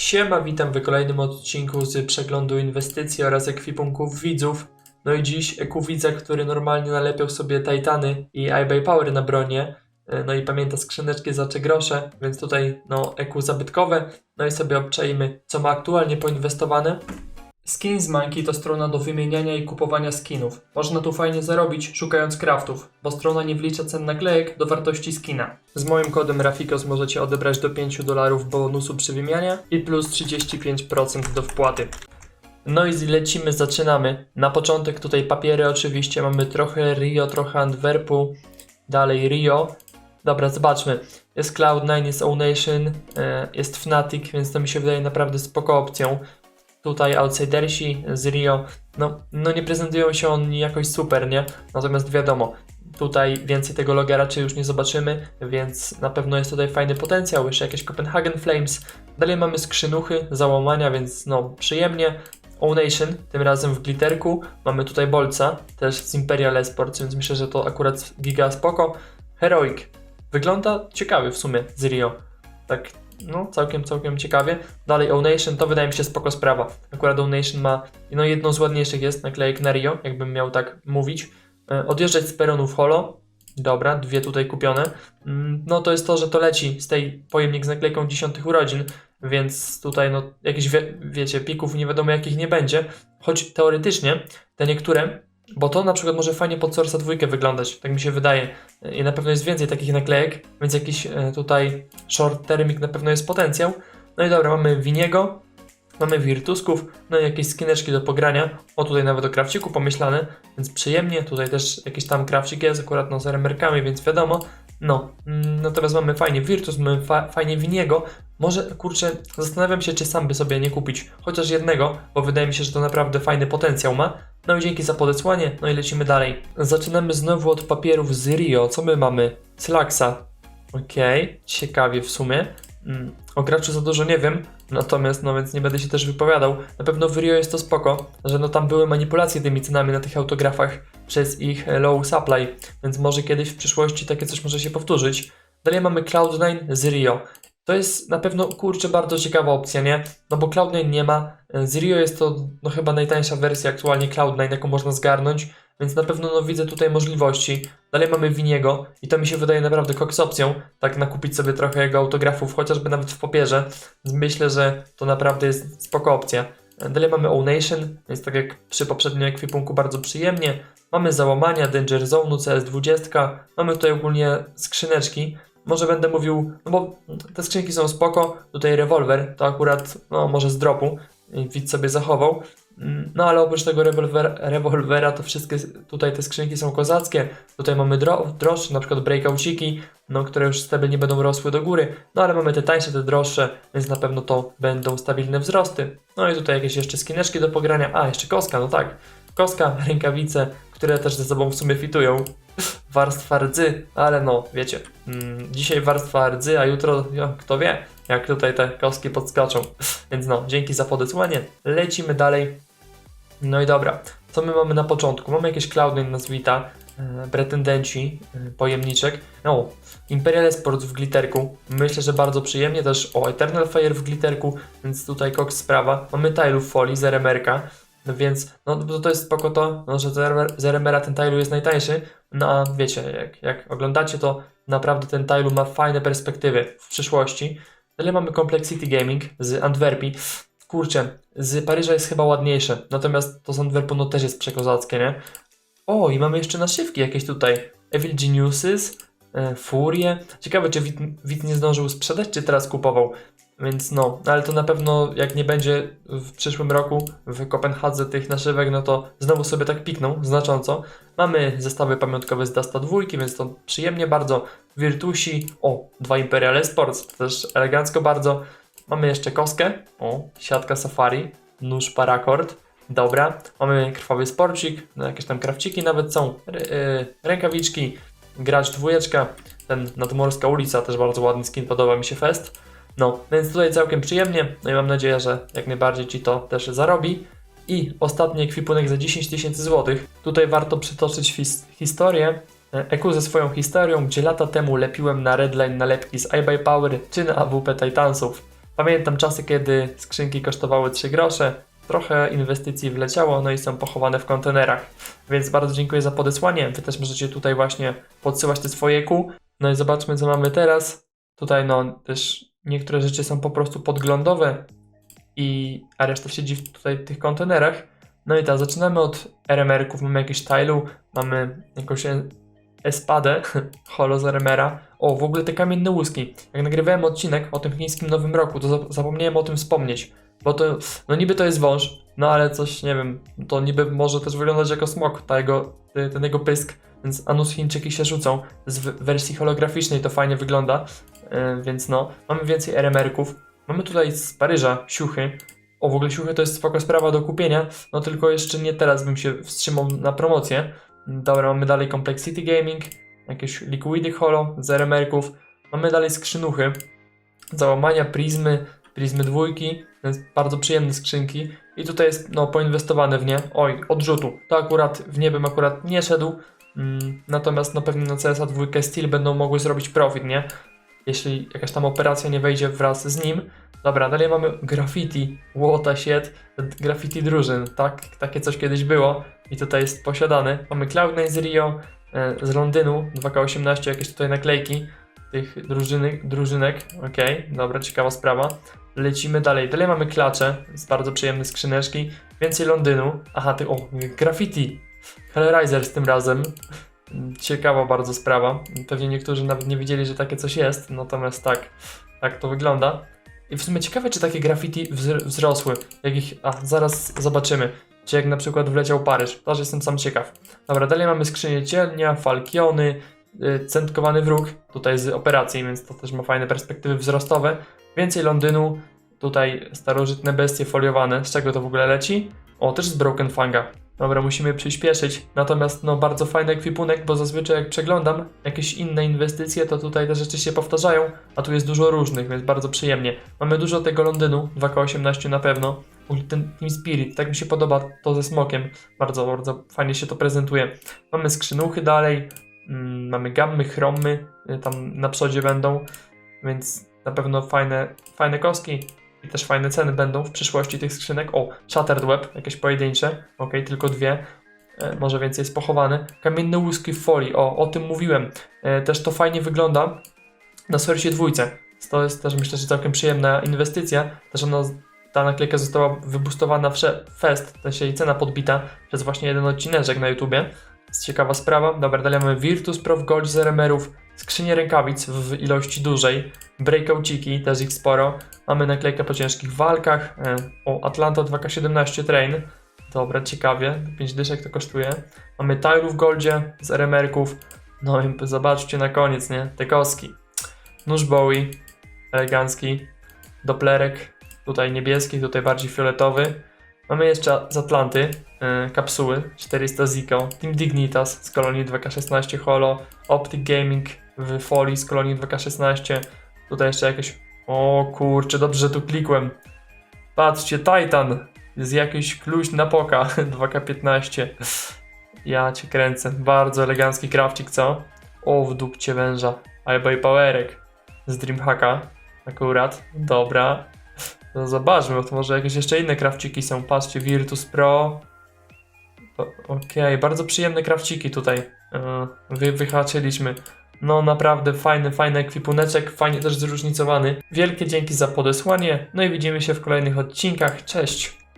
Siema, witam w kolejnym odcinku z przeglądu inwestycji oraz ekwipunków widzów. No i dziś EQ widza, który normalnie nalepiał sobie Titany i iBuy Power na bronie. e, No i pamięta skrzyneczki za 3 grosze, więc tutaj no EQ zabytkowe. No i sobie obczajmy, co ma aktualnie poinwestowane. Skins Monkey to strona do wymieniania i kupowania skinów. Można tu fajnie zarobić, szukając craftów, bo strona nie wlicza cen naklejek do wartości skina. Z moim kodem Rafikos możecie odebrać do 5 dolarów bonusu przy wymianie i plus 35% do wpłaty. No i lecimy, zaczynamy. Na początek tutaj papiery oczywiście, mamy trochę Rio, trochę Antwerpu, dalej Rio. Dobra, zobaczmy. Jest Cloud9, jest O-Nation, e, jest Fnatic, więc to mi się wydaje naprawdę spoko opcją tutaj outsidersi z Rio, no, no nie prezentują się oni jakoś super, nie? Natomiast wiadomo, tutaj więcej tego loga raczej już nie zobaczymy, więc na pewno jest tutaj fajny potencjał, jeszcze jakieś Copenhagen Flames. Dalej mamy skrzynuchy, załamania, więc no przyjemnie. O-Nation, tym razem w glitterku. Mamy tutaj Bolca, też z Imperial Esports, więc myślę, że to akurat giga spoko. Heroic. Wygląda ciekawy w sumie z Rio. Tak, no całkiem, całkiem ciekawie. Dalej O-Nation, to wydaje mi się spoko sprawa. Akurat O-Nation ma, no jedną z ładniejszych jest naklejek na Rio, jakbym miał tak mówić. E, Odjeżdżać z peronów holo. Dobra, dwie tutaj kupione. Mm, No to jest to, że to leci z tej pojemnik z naklejką dziesiątych urodzin, więc tutaj no jakieś wie, wiecie, pików nie wiadomo jakich nie będzie. Choć teoretycznie te niektóre, bo to na przykład może fajnie pod Source'a dwójkę wyglądać, tak mi się wydaje. I na pewno jest więcej takich naklejek, więc jakiś e, tutaj short termik na pewno jest potencjał. No i dobra, mamy Winiego, mamy Virtusków, no i jakieś skineczki do pogrania. O, tutaj nawet o krawciku pomyślane, więc przyjemnie. Tutaj też jakiś tam krawcik jest, akurat no z remerkami, więc wiadomo. No, mm, natomiast mamy fajnie Virtus, mamy fa fajnie Winiego. Może, kurczę, zastanawiam się, czy sam by sobie nie kupić chociaż jednego, bo wydaje mi się, że to naprawdę fajny potencjał ma. No i dzięki za podesłanie, no i lecimy dalej. Zaczynamy znowu od papierów z Rio. Co my mamy? Slaxa. Okej, ciekawie w sumie. Mm, o graczu za dużo nie wiem, natomiast no więc nie będę się też wypowiadał. Na pewno w Rio jest to spoko, że no tam były manipulacje tymi cenami na tych autografach przez ich e, low supply, więc może kiedyś w przyszłości takie coś może się powtórzyć. Dalej mamy Cloud9 z Rio. To jest na pewno, kurczę, bardzo ciekawa opcja, nie? No bo Cloud9 nie ma. Z Rio jest to no chyba najtańsza wersja aktualnie Cloud9, jaką można zgarnąć, więc na pewno no widzę tutaj możliwości. Dalej mamy Winiego i to mi się wydaje naprawdę koks opcją, tak nakupić sobie trochę jego autografów, chociażby nawet w papierze. Myślę, że to naprawdę jest spoko opcja. Dalej mamy O-Nation, więc tak jak przy poprzednim ekwipunku bardzo przyjemnie. Mamy załamania, Danger Zone, CS20, mamy tutaj ogólnie skrzyneczki. Może będę mówił, no bo te skrzynki są spoko, tutaj rewolwer, to akurat, no może z dropu, widz sobie zachował. Mm, No ale oprócz tego rewolwer, rewolwera to wszystkie tutaj te skrzynki są kozackie. Tutaj mamy dro, droższe, na przykład breakouciki, no, które już stabilnie będą rosły do góry. No ale mamy te tańsze, te droższe, więc na pewno to będą stabilne wzrosty. No i tutaj jakieś jeszcze skineczki do pogrania. A, jeszcze koska, no tak. Koska, rękawice, które też ze sobą w sumie fitują. Warstwa rdzy, ale no, wiecie. Mm, dzisiaj warstwa rdzy, a jutro, no, kto wie, jak tutaj te koski podskoczą. Więc no, dzięki za podesłanie. Lecimy dalej. No i dobra, co my mamy na początku? Mamy jakieś Cloud9 na Zwita, e, pretendenci, e, pojemniczek. No, Imperial Esports w glitterku. Myślę, że bardzo przyjemnie. Też o Eternal Fire w glitterku, więc tutaj koks sprawa. Mamy w folii, Zeremerka. No więc, no to, to jest spoko to, no, że Zeremer- Zeremera ten Tylu jest najtańszy. No a wiecie, jak, jak oglądacie to, naprawdę ten Tylu ma fajne perspektywy w przyszłości. Dalej mamy Complexity Gaming z Antwerpii. Kurczę, z Paryża jest chyba ładniejsze, natomiast to z Antwerpu no też jest przekozackie, nie? O, i mamy jeszcze naszywki jakieś tutaj. Evil Geniuses, e, Furie. Ciekawe, czy Wit, Wit nie zdążył sprzedać, czy teraz kupował. Więc no, ale to na pewno jak nie będzie w przyszłym roku w Kopenhadze tych naszywek, no to znowu sobie tak pikną znacząco. Mamy zestawy pamiątkowe z Dasta 2, więc to przyjemnie bardzo. Virtusi, o, dwa Imperial Sports, też elegancko bardzo. Mamy jeszcze koskę, o, siatka Safari, nóż Paracord, dobra. Mamy krwawy sporcik, no jakieś tam krawciki nawet są, yy, rękawiczki, gracz dwójeczka, ten nadmorska ulica, też bardzo ładny skin, podoba mi się fest. No, więc tutaj całkiem przyjemnie, no i mam nadzieję, że jak najbardziej Ci to też zarobi. I ostatni ekwipunek za 10 tysięcy złotych. Tutaj warto przytoczyć his- historię, EQ ze swoją historią, gdzie lata temu lepiłem na Redline nalepki z iBuy Power czy na AWP Titansów. Pamiętam czasy, kiedy skrzynki kosztowały 3 grosze, trochę inwestycji wleciało, no i są pochowane w kontenerach. Więc bardzo dziękuję za podesłanie. Wy też możecie tutaj właśnie podsyłać te swoje ku. No i zobaczmy, co mamy teraz. Tutaj no też niektóre rzeczy są po prostu podglądowe i a reszta siedzi w tutaj w tych kontenerach. No i tak, zaczynamy od RMR-ków. Mamy jakieś tilu, mamy jakąś e- espadę, holo z RMR-a. O, w ogóle te kamienne łuski. Jak nagrywałem odcinek o tym chińskim Nowym Roku, to za- zapomniałem o tym wspomnieć. Bo to, no niby to jest wąż, no ale coś, nie wiem, to niby może też wyglądać jako smok, ta jego, ten jego pysk, więc Anus Chińczyki się rzucą. Z wersji holograficznej to fajnie wygląda, więc no, mamy więcej RMR-ków. Mamy tutaj z Paryża siuchy. O, w ogóle siuchy to jest spoko sprawa do kupienia, no tylko jeszcze nie teraz bym się wstrzymał na promocję. Dobra, mamy dalej Complexity Gaming, jakieś Liquidy Holo z RMR-ków. Mamy dalej skrzynuchy, załamania, prizmy, prizmy dwójki, więc bardzo przyjemne skrzynki. I tutaj jest no, poinwestowane w nie. Oj, odrzutu. To akurat w nie bym akurat nie szedł. Mm, natomiast no pewnie na CSA 2 Steel będą mogły zrobić profit, nie? Jeśli jakaś tam operacja nie wejdzie wraz z nim. Dobra, dalej mamy graffiti. Łota shit. Graffiti drużyn, tak? Takie coś kiedyś było i tutaj jest posiadane. Mamy Cloud9 z Rio, e, z Londynu, 2K18, jakieś tutaj naklejki tych drużyny, drużynek. Okej, dobra, ciekawa sprawa. Lecimy dalej. Dalej mamy klacze z bardzo przyjemne skrzyneczki. Więcej Londynu. Aha, ty, o, graffiti. Hellraisers tym razem. Ciekawa bardzo sprawa. Pewnie niektórzy nawet nie wiedzieli, że takie coś jest, natomiast tak, tak to wygląda. I w sumie ciekawe, czy takie graffiti wzr- wzrosły. Jak ich, a, zaraz zobaczymy. Czy jak na przykład wleciał Paryż. Też jestem sam ciekaw. Dobra, dalej mamy skrzynię cielnia, falkiony, y, centkowany wróg. Tutaj z operacji, więc to też ma fajne perspektywy wzrostowe. Więcej Londynu. Tutaj starożytne bestie foliowane. Z czego to w ogóle leci? O, też z Broken Fanga. Dobra, musimy przyspieszyć. Natomiast no bardzo fajny ekwipunek, bo zazwyczaj jak przeglądam jakieś inne inwestycje, to tutaj te rzeczy się powtarzają, a tu jest dużo różnych, więc bardzo przyjemnie. Mamy dużo tego Londynu, 2K18 na pewno. Ten Team Spirit, tak mi się podoba to ze smokiem. Bardzo, bardzo fajnie się to prezentuje. Mamy skrzynuchy dalej, mm, mamy gammy, chromy, y, tam na przodzie będą, więc na pewno fajne, fajne kostki. I też fajne ceny będą w przyszłości tych skrzynek. O, Shattered Web, jakieś pojedyncze. Ok, tylko dwie. E, może więcej jest pochowane. Kamienne łuski w folii. O, o tym mówiłem. E, też to fajnie wygląda na Source dwójce. To jest też myślę, że całkiem przyjemna inwestycja. Też ona, ta naklejka została wybustowana w fest, w sensie jej cena podbita przez właśnie jeden odcineczek na YouTubie. Jest ciekawa sprawa. Dobra, dalej mamy Virtus Pro w Gold z RMR-ów, skrzynię rękawic w ilości dużej, breakouciki, też ich sporo. Mamy naklejkę po ciężkich walkach. E, O, Atlanta 2K17 Train. Dobra, ciekawie. 5 dyszek to kosztuje. Mamy Tyru w Goldzie z RMR-ków. No i zobaczcie na koniec, nie? Te koski. Nóż Bowie, elegancki. Doplerek, tutaj niebieski, tutaj bardziej fioletowy. Mamy jeszcze z Atlanty e, kapsuły 400 Zico, Team Dignitas z kolonii 2K16 Holo, Optic Gaming w folii z kolonii 2K16. Tutaj jeszcze jakieś o kurczę, dobrze, że tu klikłem. Patrzcie, Titan z jakiś kluź na poka 2K15. Ja cię kręcę. Bardzo elegancki krawcik, co? O, w dupcie węża. Albo i powerek z Dreamhacka. Akurat. Dobra. No zobaczmy, bo to może jakieś jeszcze inne krawciki są. Patrzcie, Virtus Pro. Okej, bardzo przyjemne krawciki tutaj e, wy, wyhaczyliśmy. No naprawdę fajny, fajny ekwipuneczek, fajnie też zróżnicowany. Wielkie dzięki za podesłanie, no i widzimy się w kolejnych odcinkach. Cześć!